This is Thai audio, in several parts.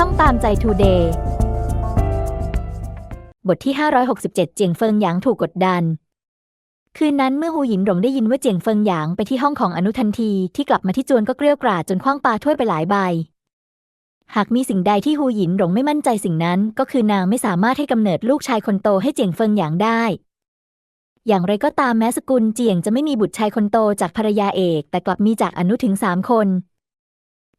ช่องตามใจทูเดย์บทที่ 567 เจียงเฟิงหยางถูกกดดัน คืนนั้นเมื่อหูหยินหลงได้ยินว่าเจียงเฟิงหยางไปที่ห้องของอนุทันทีที่กลับมาที่จวนก็เกลี้ยวกราดจนคว้างปาถ้วยไปหลายใบ หากมีสิ่งใดที่หูหยินหลงไม่มั่นใจสิ่งนั้น ก็คือนางไม่สามารถให้กำเนิดลูกชายคนโตให้เจียงเฟิงหยางได้ อย่างไรก็ตามแม้สกุลเจียงจะไม่มีบุตรชายคนโตจากภรรยาเอก แต่กลับมีจากอนุถึงสามคน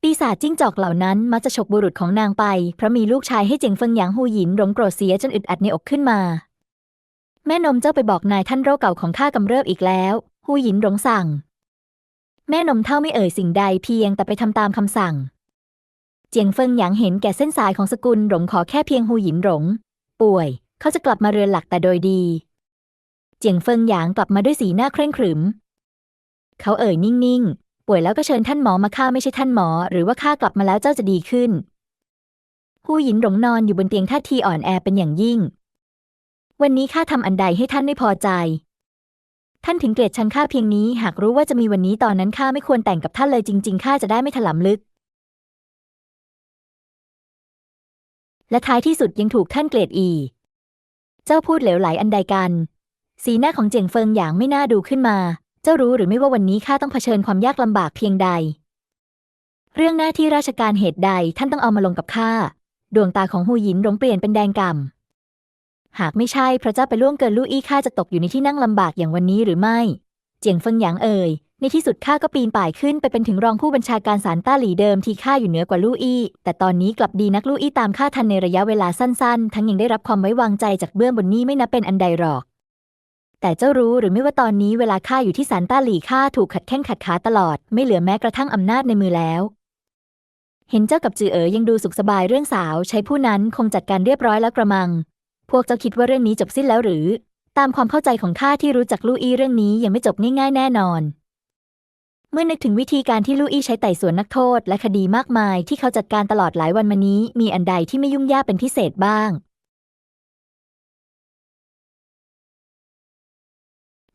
ปีศาจจิ้งจอกเหล่านั้นมักจะฉกบุรุษของนางไป เพราะมีลูกชายให้เจียงเฟิงหยางฮูหยินหลงโกรธเสียจนอึดอัดในอกขึ้นมา แม่นมเจ้าไปบอกนายท่านโรคเก่าของข้ากำเริบอีกแล้วฮูหยินหลงสั่ง แม่นมเท่าไม่เอ่ยสิ่งใดเพียงแต่ไปทำตามคำสั่ง เจียงเฟิงหยางเห็นแก่เส้นสายของสกุลหลงขอแค่เพียงฮูหยินหลง ป่วย เขาจะกลับมาเรือนหลักแต่โดยดี เจียงเฟิงหยางกลับมาด้วยสีหน้าเคร่งขรึม เขาเอ่ยนิ่งๆ ป่วยแล้วก็เชิญท่านหมอมาข้าไม่ใช่ท่านหมอ หรือว่าข้ากลับมาแล้วเจ้าจะดีขึ้นฮูหยินหลงนอนอยู่บนเตียงท่าทีอ่อนแอเป็นอย่างยิ่ง วันนี้ข้าทำอันใดให้ท่านไม่พอใจ ท่านถึงเกลียดชังข้าเพียงนี้ หากรู้ว่าจะมีวันนี้ตอนนั้นข้าไม่ควรแต่งกับท่านเลยจริงๆข้าจะได้ไม่ถลำลึก และท้ายที่สุดยังถูกท่านเกลียดอี เจ้าพูดเหลวไหลอันใดกัน สีหน้าของเจียงเฟิงหยางไม่น่าดูขึ้นมา จ้ารู้หรือไม่ว่าวันนี้ข้าต้องเผชิญความยากลำบากเพียงใด เรื่องหน้าที่ราชการเหตุใดท่านต้องเอามาลงกับข้า ดวงตาของฮูหยินหลงเปลี่ยนเป็นแดงก่ำหากไม่ใช่พระเจ้าไปล่วงเกินลู่อี้ข้าจะตกอยู่ในที่นั่งลำบากอย่างวันนี้หรือไม่ เจียงเฟิงหยางเอ่ย ในที่สุดข้าก็ปีนป่ายขึ้นไปเป็นถึงรองผู้บัญชาการศาลต้าหลีเดิมที่ข้าอยู่เหนือกว่าลู่อี้ แต่ตอนนี้กลับดีนักลู่อี้ตามข้าทันในระยะเวลาสั้นๆ ทั้งยังได้รับความไว้วางใจจากเบื้องบนนี้ไม่นับเป็นอันใดหรอก แต่เจ้ารู้หรือไม่ว่าตอนนี้เวลาข้าอยู่ที่ศาลต้าหลี่ข้าถูกขัดแข้งขัดขาตลอด ไม่เหลือแม้กระทั่งอำนาจในมือแล้ว เห็นเจ้ากับจือเอ๋ยยังดูสุขสบายเรื่องสาว ใช้ผู้นั้นคงจัดการเรียบร้อยแล้วกระมัง พวกเจ้าคิดว่าเรื่องนี้จบสิ้นแล้วหรือ ตามความเข้าใจของข้าที่รู้จักลู่อี้เรื่องนี้ยังไม่จบง่ายๆแน่นอน เมื่อนึกถึงวิธีการที่ลู่อี้ใช้ไต่สวนนักโทษ และคดีมากมายที่เขาจัดการตลอดหลายวันมานี้ มีอันใดที่ไม่ยุ่งยากเป็นพิเศษบ้าง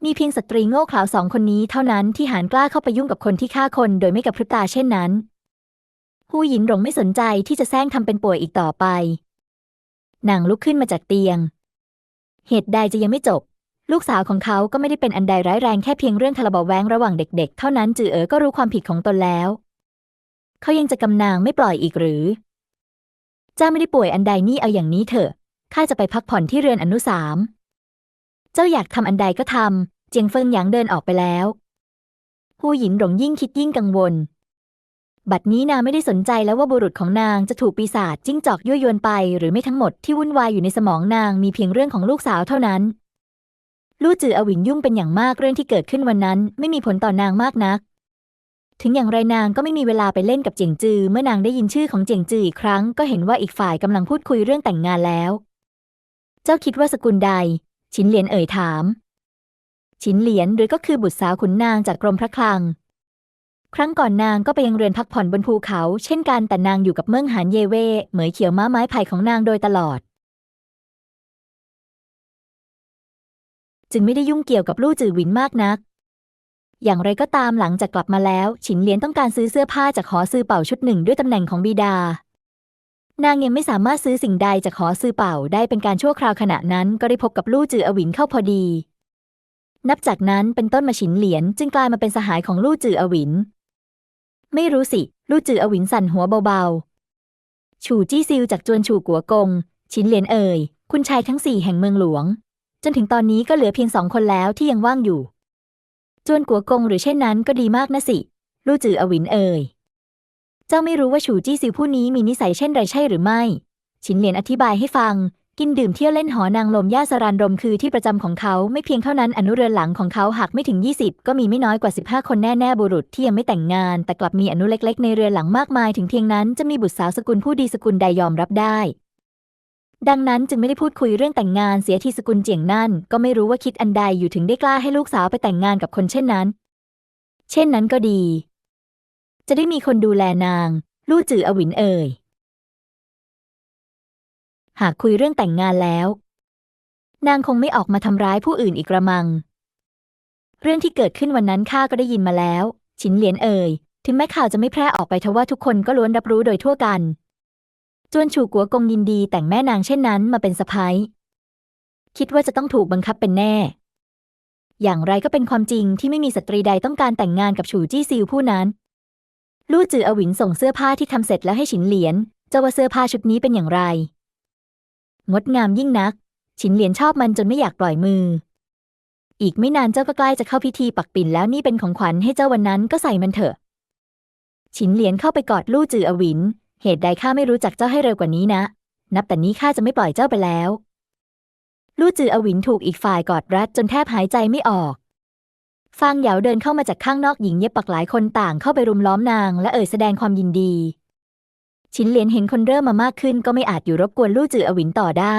มีเพียงสตรีโง่เขลาสองคนนี้เท่านั้นที่หานกล้าเข้าไปยุ่งกับคนที่ฆ่าคนโดยไม่กับพริบตาเช่นนั้นฮูหยินหลงไม่สนใจที่จะแซงทำเป็นป่วยอีกต่อไปนางลุกขึ้นมาจากเตียง เหตุใดจะยังไม่จบ ลูกสาวของเขาก็ไม่ได้เป็นอันใดร้ายแรงแค่เพียงเรื่องทะเลาะเบาแว้งระหว่างเด็ก ๆ เท่านั้นจือเอ๋อก็รู้ความผิดของตนแล้ว เขายังจะกำนางไม่ปล่อยอีกหรือ เจ้าไม่ได้ป่วยอันใดนี่เอาอย่างนี้เถอะข้าจะไปพักผ่อนที่เรือนอนุสาม เจ้าอยากทำอันใดก็ทำ เจียงเฟิงหยางเดินออกไปแล้วฮูหยินหลงยิ่งคิดยิ่งกังวล บัดนี้นางไม่ได้สนใจแล้วว่าบุรุษของนางจะถูกปีศาจจิ้งจอกยั่วยวนไป หรือไม่ทั้งหมดที่วุ่นวายอยู่ในสมองนางมีเพียงเรื่องของลูกสาวเท่านั้น ลู่จืออวินยุ่งเป็นอย่างมากเรื่องที่เกิดขึ้นวันนั้น ไม่มีผลต่อนางมากนัก ถึงอย่างไรนางก็ไม่มีเวลาไปเล่นกับเจียงจือ เมื่อนางได้ยินชื่อของเจียงจืออีกครั้งก็เห็นว่าอีกฝ่ายกำลังพูดคุยเรื่องแต่งงานแล้ว เจ้าคิดว่าสกุลใดฉินเหลียนเอ่ยถาม ฉินเหลียนหรือก็คือบุตรสาวขุนนางจากกรมพระคลัง ครั้งก่อนนางก็ไปยังเรือนพักผ่อนบนภูเขา เช่นกันแต่นางอยู่กับเมืองหานเยเว่เหมยเขียวม้าไม้ไผ่ของนางโดยตลอด จึงไม่ได้ยุ่งเกี่ยวกับลู่จือหวินมากนัก อย่างไรก็ตามหลังจากกลับมาแล้ว ฉินเหลียนต้องการซื้อเสื้อผ้าจากหอซื้อเป่าชุดหนึ่งด้วยตำแหน่งของบิดานางยังไม่สามารถซื้อสิ่งใดจากหอซื้อเป่าได้เป็นการชั่วคราวขณะนั้นก็ได้พบกับลู่จืออวินเข้าพอดี นับจากนั้นเป็นต้นมาฉินเหลียนจึงกลายมาเป็นสหายของลู่จืออวิน ไม่รู้สิ ลู่จืออวินสั่นหัวเบาๆฉูจี้ซิวจากจวนฉูกัวกง ฉินเหลียนเอ่ย คุณชายทั้งสี่แห่งเมืองหลวง จนถึงตอนนี้ก็เหลือเพียงสองคนแล้วที่ยังว่างอยู่ จวนกัวกงหรือเช่นนั้นก็ดีมากนะสิ ลู่จืออวินเอ่ย เจ้าไม่รู้ว่าฉูจี้ซิวผู้นี้มีนิสัยเช่นไรใช่หรือไม่ ฉินเหลียนอธิบายให้ฟัง กินดื่มเที่ยวเล่นหอนางลมย่าสรานรมคือที่ประจำของเขาไม่เพียงเท่านั้นอนุเรือนหลังของเขาหากไม่ถึง 20 ก็มีไม่น้อยกว่า 15 คนแน่ๆบุรุษที่ยังไม่แต่งงาน แต่กลับมีอนุเล็กๆ ในเรือนหลังมากมายถึงเพียงนั้นจะมีบุตรสาวสกุลผู้ดีสกุลใดยอมรับได้ ดังนั้นจึงไม่ได้พูดคุยเรื่องแต่งงานเสียทีสกุลเจียงนั่น ก็ไม่รู้ว่าคิดอันใดอยู่ถึงได้กล้าให้ลูกสาวไปแต่งงานกับคนเช่นนั้น เช่นนั้นก็ดี จะได้มีคนดูแลนาง ลู่จืออวินเอ่ย หากคุยเรื่องแต่งงานแล้ว นางคงไม่ออกมาทำร้ายผู้อื่นอีกระมัง เรื่องที่เกิดขึ้นวันนั้นข้าก็ได้ยินมาแล้ว ฉินเหลียนเอ่ย ถึงแม้ข่าวจะไม่แพร่ออกไปทว่าทุกคนก็ล้วนรับรู้โดยทั่วกัน จวนชูกัวกงยินดีแต่งแม่นางเช่นนั้นมาเป็นสะพ้ายคิดว่าจะต้องถูกบังคับเป็นแน่ อย่างไรก็เป็นความจริงที่ไม่มีสตรีใดต้องการแต่งงานกับฉูจี้ซิวผู้นั้น ลู่จืออวินส่งเสื้อผ้าที่ทำเสร็จแล้วให้ฉินเหลียนเจ้าว่าเสื้อผ้าชุดนี้เป็นอย่างไร งดงามยิ่งนัก ฉินเหลียนชอบมันจนไม่อยากปล่อยมือ อีกไม่นานเจ้าก็ใกล้จะเข้าพิธีปักปิ่นแล้วนี่เป็นของขวัญให้เจ้าวันนั้นก็ใส่มันเถอะ ฉินเหลียนเข้าไปกอดลู่จืออวิน เหตุใดข้าไม่รู้จักเจ้าให้เร็วกว่านี้นะ นับแต่นี้ข้าจะไม่ปล่อยเจ้าไปแล้วลู่จืออวินถูกอีกฝ่ายกอดรัดจนแทบหายใจไม่ออก ฟางเหยาเดินเข้ามาจากข้างนอกหญิงเย็บปักหลายคนต่างเข้าไปรุมล้อมนางและเอ่ยแสดงความยินดี ฉินเหลียนเห็นคนเริ่มมามากขึ้นก็ไม่อาจอยู่รบกวนลู่จืออวินต่อได้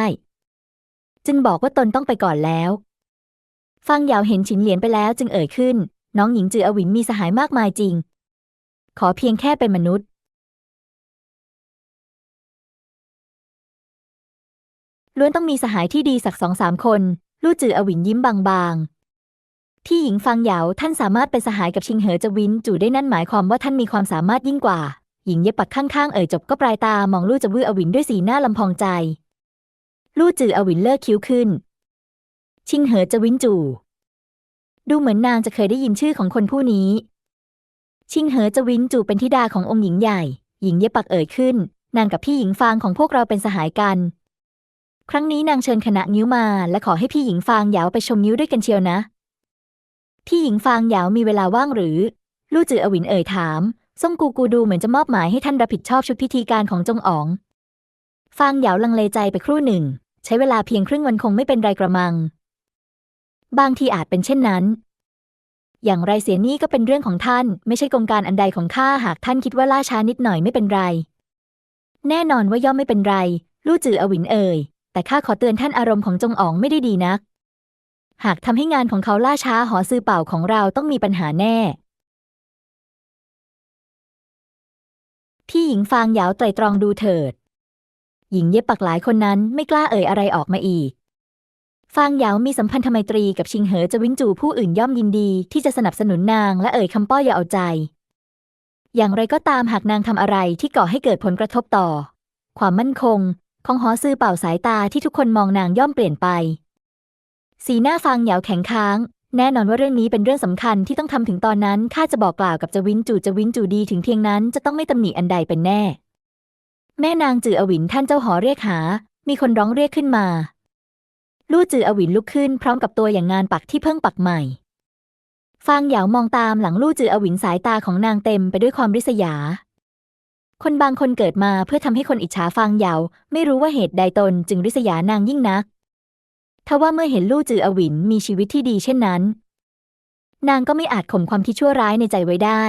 จึงบอกว่าตนต้องไปก่อนแล้วฟางยาวเห็นฉินเหลียนไปแล้วจึงเอ่ยขึ้น น้องหญิงจืออวินมีสหายมากมายจริง ขอเพียงแค่เป็นมนุษย์ล้วนต้องมีสหายที่ดีสักสองสามคน ลู่จืออวินยิ้มบางๆ ที่หญิงฟังเหยาท่านสามารถเป็นสหายกับชิงเหอจวินจู่ได้นั่นหมายความว่าท่านมีความสามารถยิ่งกว่า หญิงเย็บปักข้างๆ เอ่ยจบก็ปลายตามองลู่จะวื้ออวินด้วยสีหน้าลำพองใจ ลู่จืออวินเลิกคิ้วขึ้น ชิงเหอจวินจู่ดูเหมือนนางจะเคยได้ยินชื่อของคนผู้นี้ ชิงเหอจวินจู่เป็นธิดาขององค์หญิงใหญ่ หญิงเย็บปักเอ่ยขึ้น นางกับพี่หญิงฟางของพวกเราเป็นสหายกัน ครั้งนี้นางเชิญคณะนิ้วมา และขอให้พี่หญิงฟางหยาไปชมนิ้วด้วยกันเชียวนะ พี่หญิงฟางหยามีเวลาว่างหรือ ลู่จืออวินเอ่ยถาม ซ่งกูกูดูเหมือนจะมอบหมายให้ท่านรับผิดชอบชุดพิธีการของจงอ๋อง ฟางเหยาลังเลใจไปครู่หนึ่ง ใช้เวลาเพียงครึ่งวันคงไม่เป็นไรกระมัง บางทีอาจเป็นเช่นนั้น อย่างไรเสียนี่ก็เป็นเรื่องของท่าน ไม่ใช่กงการอันใดของข้าหากท่านคิดว่าล่าช้านิดหน่อยไม่เป็นไร แน่นอนว่าย่อมไม่เป็นไร ลู่จืออวินเอ่ย แต่ข้าขอเตือนท่านอารมณ์ของจงอ๋องไม่ได้ดีนัก หากทำให้งานของเขาล่าช้าหอซื้อเป่าของเราต้องมีปัญหาแน่ พี่หญิงฟางเหยาไตรตรองดูเถิด หญิงเย็บปักหลายคนนั้นไม่กล้าเอ่ยอะไรออกมาอีก ฟางเหยามีสัมพันธไมตรีกับชิงเหอจะวิ้นจูผู้อื่นย่อมยินดีที่จะสนับสนุนนางและเอ่ยคำป้ออย่าเอาใจ อย่างไรก็ตามหากนางทำอะไรที่ก่อให้เกิดผลกระทบต่อ ความมั่นคง ของหอซื้อเป่าสายตาที่ทุกคนมองนางย่อมเปลี่ยนไป สีหน้าฟางเหยาแข็งค้าง แน่นอนว่าเรื่องนี้เป็นเรื่องสำคัญที่ต้องทำถึงตอนนั้นข้าจะบอกกล่าวกับจวินจูจวินจูดีถึงเพียงนั้นจะต้องไม่ตำหนิอันใดเป็นแน่ แม่นางจืออวินท่านเจ้าหอเรียกหา มีคนร้องเรียกขึ้นมาลู่จืออวินลุกขึ้นพร้อมกับตัวอย่างงานปักที่เพิ่งปักใหม่ฟางเหยามองตามหลังลู่จืออวินสายตาของนางเต็มไปด้วยความริษยา คนบางคนเกิดมาเพื่อทำให้คนอิจฉาฟางเหยาไม่รู้ว่าเหตุใดตนจึงริษยานางยิ่งนัก ทว่าเมื่อเห็นลู่จืออวินมีชีวิตที่ดีเช่นนั้น นางก็ไม่อาจข่มความคิดชั่วร้ายในใจไว้ได้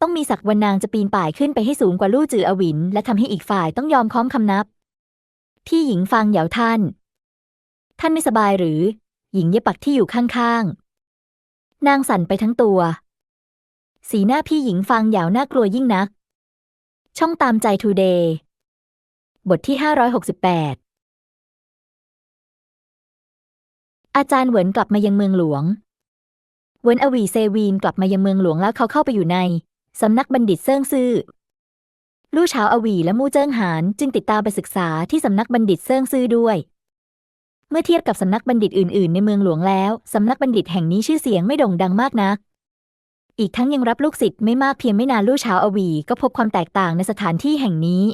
ต้องมีสักวันนางจะปีนป่ายขึ้นไปให้สูงกว่าลู่จืออวิน และทำให้อีกฝ่ายต้องยอมค้อมคำนับที่หญิงฟางเหยาท่าน ท่านไม่สบายหรือ หญิงเย็บปักที่อยู่ข้างๆ นางสั่นไปทั้งตัว สีหน้าพี่หญิงฟางเหยาน่ากลัวยิ่งนัก ช่องตามใจทูเดย์บทที่ 568 อาจารย์เหวินกลับมายังเมืองหลวง เหวินอวีเซวีนกลับมายังเมืองหลวงแล้วเขาเข้าไปอยู่ในสำนักบัณฑิตเซิ่งซื่อ ลู่เฉาอวีและมู่เจิ้งหานจึงติดตามไปศึกษาที่สำนักบัณฑิตเซิ่งซื่อด้วย เมื่อเทียบกับสำนักบัณฑิตอื่น ๆ ในเมืองหลวงแล้วสำนักบัณฑิตแห่งนี้ชื่อเสียงไม่โด่งดังมากนัก อีกทั้งยังรับลูกศิษย์ไม่มากเพียงไม่นานลู่เฉาอวีก็พบความแตกต่างในสถานที่แห่งนี้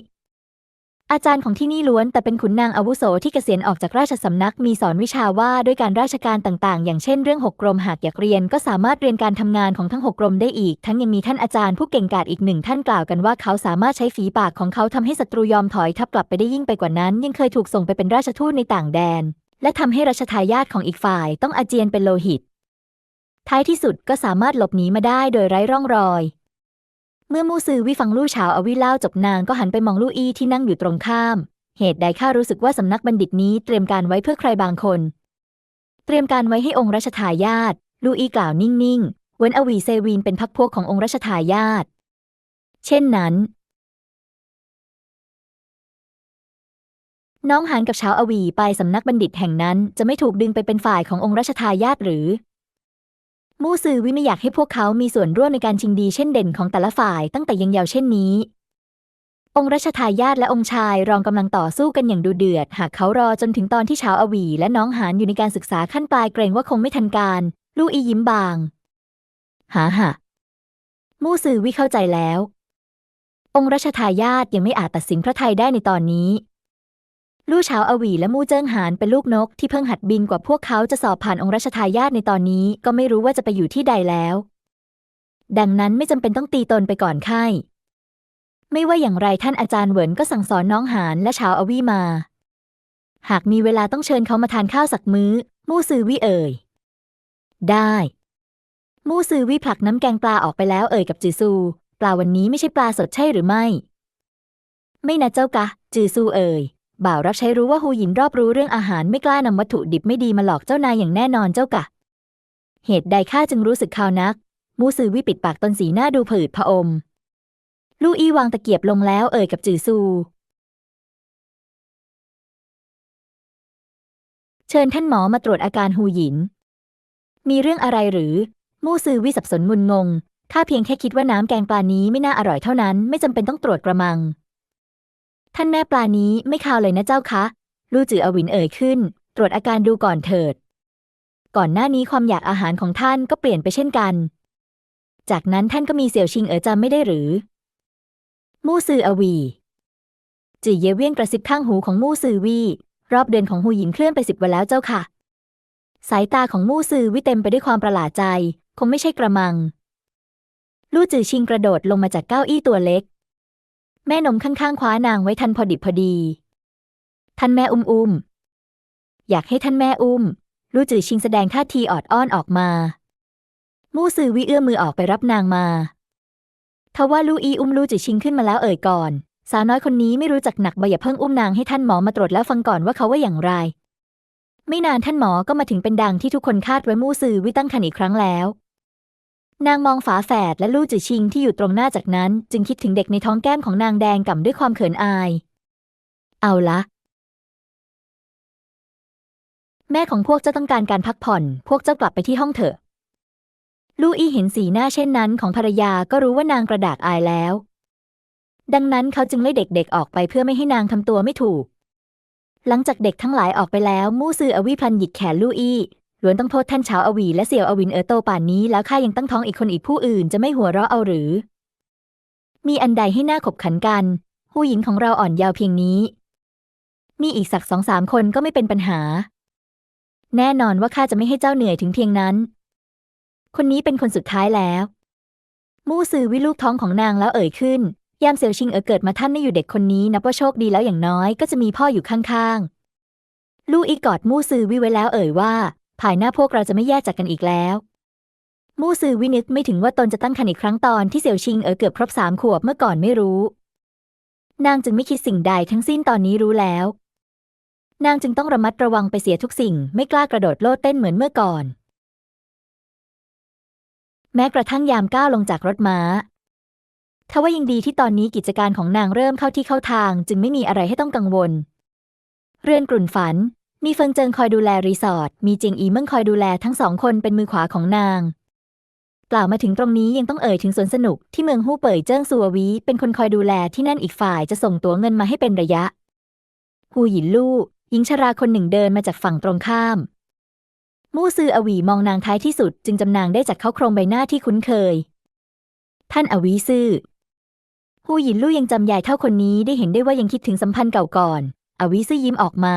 อาจารย์ของที่นี่ล้วนแต่เป็นขุนนางอาวุโสที่เกษียณออกจากราชสำนักมีสอนวิชาว่าด้วยการราชการต่างๆ อย่างเช่นเรื่องหกกรมหากอยากเรียนก็สามารถเรียนการทำงานของทั้งหกกรมได้อีก ทั้งยังมีท่านอาจารย์ผู้เก่งกาจอีกหนึ่งท่านกล่าวกันว่าเขาสามารถใช้ฝีปากของเขาทำให้ศัตรูยอมถอยทับกลับไปได้ยิ่งไปกว่านั้น ยังเคยถูกส่งไปเป็นราชทูตในต่างแดน และทำให้รัชทายาทของอีกฝ่ายต้องอาเจียนเป็นโลหิต ท้ายที่สุดก็สามารถหลบหนีมาได้โดยไร้ร่องรอย เมื่อมู่ซือวิฟังลู่เฉาอวิเล่าจบนางก็หันไปมองลู่อี้ที่นั่งอยู่ตรงข้าม เหตุใดข้ารู้สึกว่าสำนักบัณฑิตนี้เตรียมการไว้เพื่อใครบางคน เตรียมการไว้ให้องค์รัชทายาทลู่อี้กล่าวนิ่งๆ เว้นอวีเซวีนเป็นพักพวกขององค์รัชทายาทเช่นนั้น น้องหานกับเช้าอวีไปสำนักบัณฑิตแห่งนั้นจะไม่ถูกดึงไปเป็นฝ่ายขององค์รัชทายาทหรือ มู่ซือวิไม่อยากให้พวกเขามีส่วนร่วมในการชิงดีเช่นเด่นของแต่ละฝ่ายตั้งแต่ยังเยาว์เช่นนี้ องค์รัชทายาทและองค์ชายรองกำลังต่อสู้กันอย่างดูเดือด หากเขารอจนถึงตอนที่ชาวอวีและน้องหานอยู่ในการศึกษาขั้นปลายเกรงว่าคงไม่ทันการ ลู่อียิ้มบาง หาหะมู่ซือวิเข้าใจแล้ว องค์รัชทายาทยังไม่อาจตัดสินพระไทยได้ในตอนนี้ ลู่เฉาอวีและมู่เจิ้งหานเป็นลูกนกที่เพิ่งหัดบินกว่าพวกเขาจะสอบผ่านองค์รัชทายาทในตอนนี้ก็ไม่รู้ว่าจะไปอยู่ที่ใดแล้ว ดังนั้นไม่จำเป็นต้องตีตนไปก่อนไข้ไม่ว่าอย่างไรท่านอาจารย์เหวินก็สั่งสอนน้องหานและชาวอวีมา หากมีเวลาต้องเชิญเขามาทานข้าวสักมื้อ มู่ซือวิเอ่ย ได้ มู่ซือวิผลักน้ำแกงปลาออกไปแล้วเอ่ยกับจือซู ปลาวันนี้ไม่ใช่ปลาสดใช่หรือไม่ ไม่นะเจ้ากะ จือซูเอ่ย บ่าวรับใช้รู้ว่าฮูหยินรอบรู้เรื่องอาหารไม่กล้านำวัตถุดิบไม่ดีมาหลอกเจ้านายอย่างแน่นอนเจ้ากะ เหตุใดข้าจึงรู้สึกข่าวนัก มู่ซือวิปิดปากตนสีหน้าดูผืดผอม ลู่อี้วางตะเกียบลงแล้วเอ่ยกับจือซู เชิญท่านหมอมาตรวจอาการฮูหยิน มีเรื่องอะไรหรือ มู่ซือวิสับสนงุนงงข้าเพียงแค่คิดว่าน้ำแกงปลานี้ไม่น่าอร่อยเท่านั้น ไม่จำเป็นต้องตรวจกระมัง ท่านแม่ปลานี้ไม่คาวเลยนะเจ้าคะลู่จืออวินเอ่ยขึ้น ตรวจอาการดูก่อนเถิด ก่อนหน้านี้ความอยากอาหารของท่านก็เปลี่ยนไปเช่นกัน จากนั้นท่านก็มีเสี่ยวชิงเอ๋อจำไม่ได้หรือ มู่ซืออวี จือเยเวียนกระซิบข้างหูของมู่ซือวี รอบเดือนของหูหยินเคลื่อนไปสิบวันแล้วเจ้าค่ะ สายตาของมู่ซือวิเต็มไปด้วยความประหลาดใจ คงไม่ใช่กระมัง ลู่จือชิงกระโดดลงมาจากเก้าอี้ตัวเล็ก แม่นมข้างๆคว้านางไว้ทันพอดิบพอดี ท่านแม่อุ้มอุ้ม อยากให้ท่านแม่อุ้ม ลู่จือชิงแสดงท่าทีออดอ้อนออกมา มู่ซือวิเอื้อมมือออกไปรับนางมา ทว่าลู่อีอุ้มลู่จือชิงขึ้นมาแล้วเอ่ยก่อน สาวน้อยคนนี้ไม่รู้จักหนักใบอย่าเพิ่งอุ้มนางให้ท่านหมอมาตรวจแล้วฟังก่อนว่าเขาว่าอย่างไร ไม่นานท่านหมอก็มาถึงเป็นดังที่ทุกคนคาดไว้มู่ซือวิตั้งครรภ์อีกครั้งแล้ว นางมองฝาแฝดและลู่จือชิงที่อยู่ตรงหน้าจากนั้น จึงคิดถึงเด็กในท้องแก้มของนางแดงก่ำด้วยความเขินอาย เอาละแม่ของพวกเจ้าต้องการการพักผ่อน พวกเจ้ากลับไปที่ห้องเถอะ ลู่อี้เห็นสีหน้าเช่นนั้นของภรรยาก็รู้ว่านางกระดากอายแล้ว ดังนั้นเขาจึงไล่เด็กๆออกไปเพื่อไม่ให้นางทำตัวไม่ถูก หลังจากเด็กทั้งหลายออกไปแล้วมู่ซืออวีพลันหยิกแขนลู่อี้ ล้วนต้องโทษท่านเฉาอวีและเสี่ยวอวินเออโตป่านนี้แล้วข้ายังตั้งท้องอีกคนอีกผู้อื่นจะไม่หัวเราะเอาหรือ มีอันใดให้หน้าขบขันกัน ผู้หญิงของเราอ่อนยาวเพียงนี้ มีอีกสักสองสามคนก็ไม่เป็นปัญหา แน่นอนว่าข้าจะไม่ให้เจ้าเหนื่อยถึงเพียงนั้น คนนี้เป็นคนสุดท้ายแล้ว มู่ซือวิลูกท้องของนางแล้วเอ่ยขึ้น ยามเสี่ยวชิงเอ๋อเกิดมาท่านไม่อยู่เด็กคนนี้นับว่าโชคดีแล้วอย่างน้อยก็จะมีพ่ออยู่ข้างๆ ลู่อีกอดมู่ซือวิไว้แล้วเอ่ยว่า ภายหน้าพวกเราจะไม่แยกจากกันอีกแล้ว มู่ซือวินึกไม่ถึงว่าตนจะตั้งครรภ์อีกครั้งตอนที่เสี่ยวชิงเอ๋อเกือบครบสามขวบเมื่อก่อนไม่รู้ นางจึงไม่คิดสิ่งใดทั้งสิ้นตอนนี้รู้แล้ว นางจึงต้องระมัดระวังไปเสียทุกสิ่ง ไม่กล้ากระโดดโลดเต้นเหมือนเมื่อก่อน แม้กระทั่งยามก้าวลงจากรถม้าทว่ายังดีที่ตอนนี้กิจการของนางเริ่มเข้าที่เข้าทาง จึงไม่มีอะไรให้ต้องกังวล เรือนกลุ่นฝัน มีเฟิงเจิงคอยดูแลรีสอร์ท มีเจิงอีเมิ่งคอยดูแลทั้งสองคนเป็นมือขวาของนาง กล่าวมาถึงตรงนี้ยังต้องเอ่ยถึงสวนสนุกที่เมืองฮู่เป่ยเจิ้งซัววี เป็นคนคอยดูแลที่นั่นอีกฝ่ายจะส่งตั๋วเงินมาให้เป็นระยะ ฮูหยินลู่หญิงชราคนหนึ่งเดินมาจากฝั่งตรงข้าม มู่ซืออวีมองนางท้ายที่สุด จึงจำนางได้จากเขาโครงใบหน้าที่คุ้นเคย ท่านอวีซื่อฮูหยินลู่ยังจำยายเท่าคนนี้ได้เห็นได้ว่ายังคิดถึงสัมพันธ์เก่าก่อน อวีซื่อยิ้มออกมา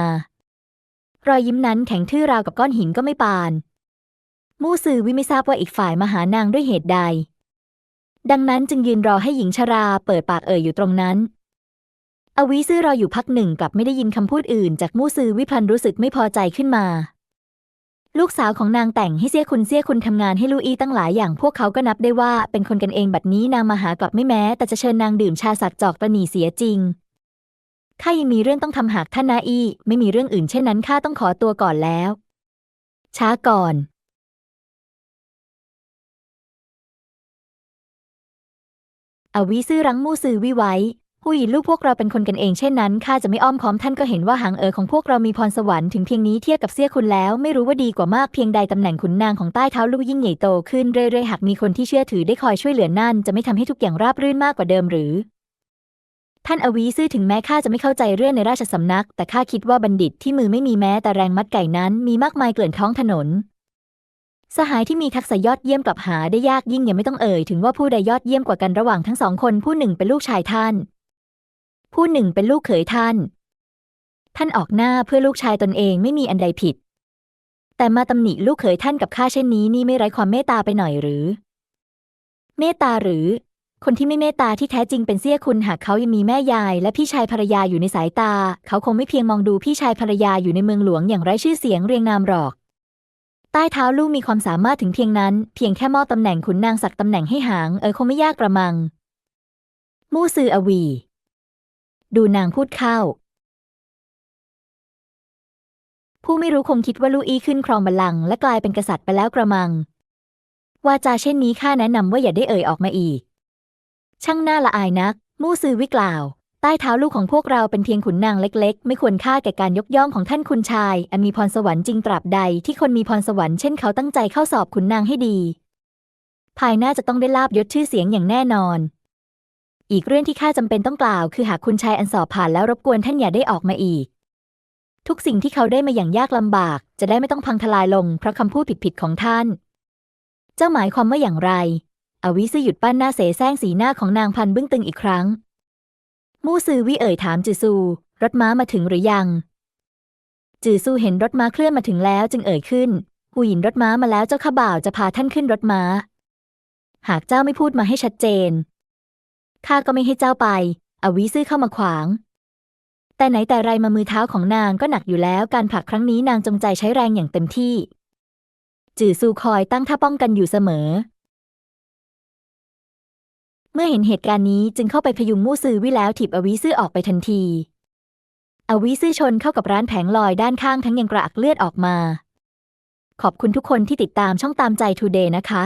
รอยยิ้มนั้นแข็งทื่อราวกับก้อนหินก็ไม่ปาน มู่ซือวิไม่ทราบว่าอีกฝ่ายมาหานางด้วยเหตุใด ดังนั้นจึงยืนรอให้หญิงชราเปิดปากเอ่ยอยู่ตรงนั้น อวีซื่อรออยู่พักหนึ่งกลับไม่ได้ยินคำพูดอื่น จากมู่ซือวิพันรู้สึกไม่พอใจขึ้นมา ลูกสาวของนางแต่งให้เสี้ยคุณเสี้ยคุณทำงานให้ลูอี้ตั้งหลายอย่างพวกเขาก็นับได้ว่าเป็นคนกันเองบัดนี้นางมาหากลับไม่แม้ แต่จะเชิญนางดื่มชาสักจอกตะหนีเสียจริง ข้ายังมีเรื่องต้องทำหากท่านนาอี้ไม่มีเรื่องอื่นเช่นนั้นข้าต้องขอตัวก่อนแล้ว ช้าก่อน อวีซื่อรั้งมู่ซือวิไว้ผู้หญิงลูกพวกเราเป็นคนกันเองเช่นนั้นข้าจะไม่อ้อมค้อมท่านก็เห็นว่าหางเอ๋อของพวกเรามีพรสวรรค์ถึงเพียงนี้เทียบกับเสี้ยคุณแล้ว ไม่รู้ว่าดีกว่ามากเพียงใดตำแหน่งขุนนางของใต้เท้าลูกยิ่งใหญ่โตขึ้นเรื่อยๆหากมีคนที่เชื่อถือได้คอยช่วยเหลือนั่นจะไม่ทำให้ทุกอย่างราบรื่นมากกว่าเดิมหรือ ท่านอวีซื่อถึงแม้ข้าจะไม่เข้าใจเรื่องในราชสำนัก แต่ข้าคิดว่าบัณฑิตที่มือไม่มีแม้แต่แรงมัดไก่นั้น มีมากมายเกลื่อนท้องถนน สหายที่มีทักษะยอดเยี่ยมกลับหาได้ยากยิ่งยังไม่ต้องเอ่ยถึงว่าผู้ใดยอดเยี่ยมกว่ากันระหว่างทั้งสองคนผู้หนึ่งเป็นลูกชายท่าน ผู้หนึ่งเป็นลูกเขยท่าน ท่านออกหน้าเพื่อลูกชายตนเองไม่มีอันใดผิด แต่มาตำหนิลูกเขยท่านกับข้าเช่นนี้นี่ไม่ไร้ความเมตตาไปหน่อยหรือ เมตตาหรือ คนที่ไม่เมตตาที่แท้จริงเป็นเสี้ยคุณหากเขายังมีแม่ยาย และพี่ชายภรรยาอยู่ในสายตา เขาคงไม่เพียงมองดูพี่ชายภรรยาอยู่ในเมืองหลวงอย่างไร้ชื่อเสียงเรียงนามหรอก ใต้เท้าลูกมีความสามารถถึงเพียงนั้น เพียงแค่มอบตำแหน่งขุนนางสักตำแหน่งให้หางเออคงไม่ยากกระมัง มู่ซืออวี ดูนางพูดเข้า ผู้ไม่รู้คงคิดว่าลู่อี้ขึ้นครองบัลลังก์และกลายเป็นกษัตริย์ไปแล้วกระมัง วาจาเช่นนี้ข้าแนะนำว่าอย่าได้เอ่ยออกมาอีก ช่างน่าละอายนัก มู่ซือวิกล่าว ใต้เท้าลูกของพวกเราเป็นเพียงขุนนางเล็กๆ ไม่ควรค่าแก่การยกย่องของท่านคุณชาย อันมีพรสวรรค์จริงตราบใดที่คนมีพรสวรรค์เช่นเขาตั้งใจเข้าสอบขุนนางให้ดี ภายหน้าจะต้องได้ลาบยศชื่อเสียงอย่างแน่นอน อีกเรื่องที่ข้าจำเป็นต้องกล่าว คือหากคุณชายอันสอบผ่านแล้วรบกวนท่านอย่าได้ออกมาอีก ทุกสิ่งที่เขาได้มาอย่างยากลำบาก จะได้ไม่ต้องพังทลายลงเพราะคำพูดผิดๆของท่าน เจ้าหมายความว่าอย่างไร อวิซอหยุดปั้นหน้าเสแสร้งสีหน้าของนางพันบึ้งตึงอีกครั้ง มู่ซือวิเอ่ยถามจือซู รถม้ามาถึงหรือยัง จือซูเห็นรถม้าเคลื่อนมาถึงแล้วจึงเอ่ยขึ้นหูหยินรถม้ามาแล้วเจ้าข้าบ่าวจะพาท่านขึ้นรถม้า หากเจ้าไม่พูดมาให้ชัดเจนข้าก็ไม่ให้เจ้าไป อวิซื่อเข้ามาขวาง แต่ไหนแต่ไรมามือเท้าของนางก็หนักอยู่แล้วการผลักครั้งนี้นางจงใจใช้แรงอย่างเต็มที่ จือซูคอยตั้งท่าป้องกันอยู่เสมอ เมื่อเห็นเหตุการณ์นี้จึงเข้าไปพยุงมู่ซือวิแล้วถีบอวิซื่อออกไปทันที อวิซื่อชนเข้ากับร้านแผงลอยด้านข้างทั้งยังกระอักเลือดออกมา ขอบคุณทุกคนที่ติดตามช่องตามใจทูเดย์นะคะ